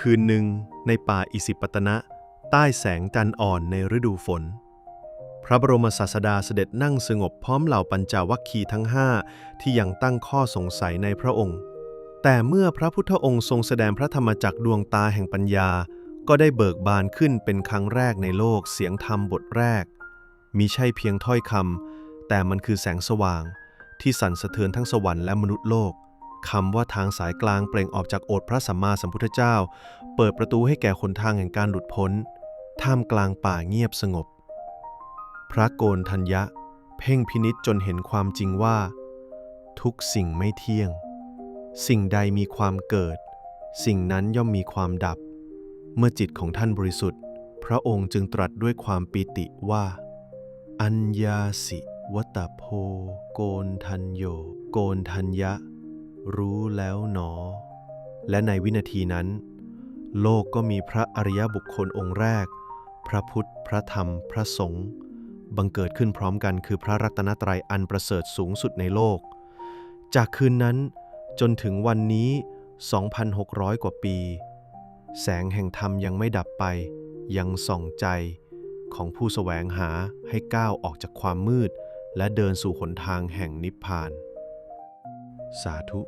คืนหนึ่งในป่าอิสิปตนะ ใต้แสงจันทร์อ่อนในฤดูฝน พระบรมศาสดาเสด็จนั่งสงบพร้อมเหล่าปัญจวัคคีย์ทั้งห้าที่ยังตั้งข้อสงสัยในพระองค์ แต่เมื่อพระพุทธองค์ทรงแสดงพระธรรมจักรดวงตาแห่งปัญญา ก็ได้เบิกบานขึ้นเป็นครั้งแรกในโลกเสียงธรรมบทแรก มิใช่เพียงถ้อยคำแต่มันคือแสงสว่าง ที่สั่นสะเทือนทั้งสวรรค์และมนุษย์โลก คำว่าทางสายกลางเปล่งออกจากโอษพระสัมมาสัมพุทธเจ้า เปิดประตูให้แก่คนทางแห่งการหลุดพ้น ท่ามกลางป่าเงียบสงบ พระโกนทัญญะ เพ่งพินิษจนเห็นความจริงว่า ทุกสิ่งไม่เที่ยง สิ่งใดมีความเกิด สิ่งนั้นย่อมมีความดับ เมื่อจิตของท่านบริสุทธิ์ พระองค์จึงตรัสด้วยความปีติว่า อัญญาสิวตโพ โกนทัญโย โกนทัญญะ รู้แล้วหนอ และในวินาทีนั้น โลกก็มีพระอริยบุคคลองค์แรก พระพุทธ พระธรรม พระสงฆ์บังเกิดขึ้นพร้อมกันคือพระรัตนตรัยอันประเสริฐสูงสุดในโลก จากคืนนั้นจนถึงวันนี้ 2,600 กว่าปี แสงแห่งธรรมยังไม่ดับไปยังส่องใจของผู้แสวงหาให้ก้าวออกจากความมืด และเดินสู่หนทางแห่งนิพพาน สาธุ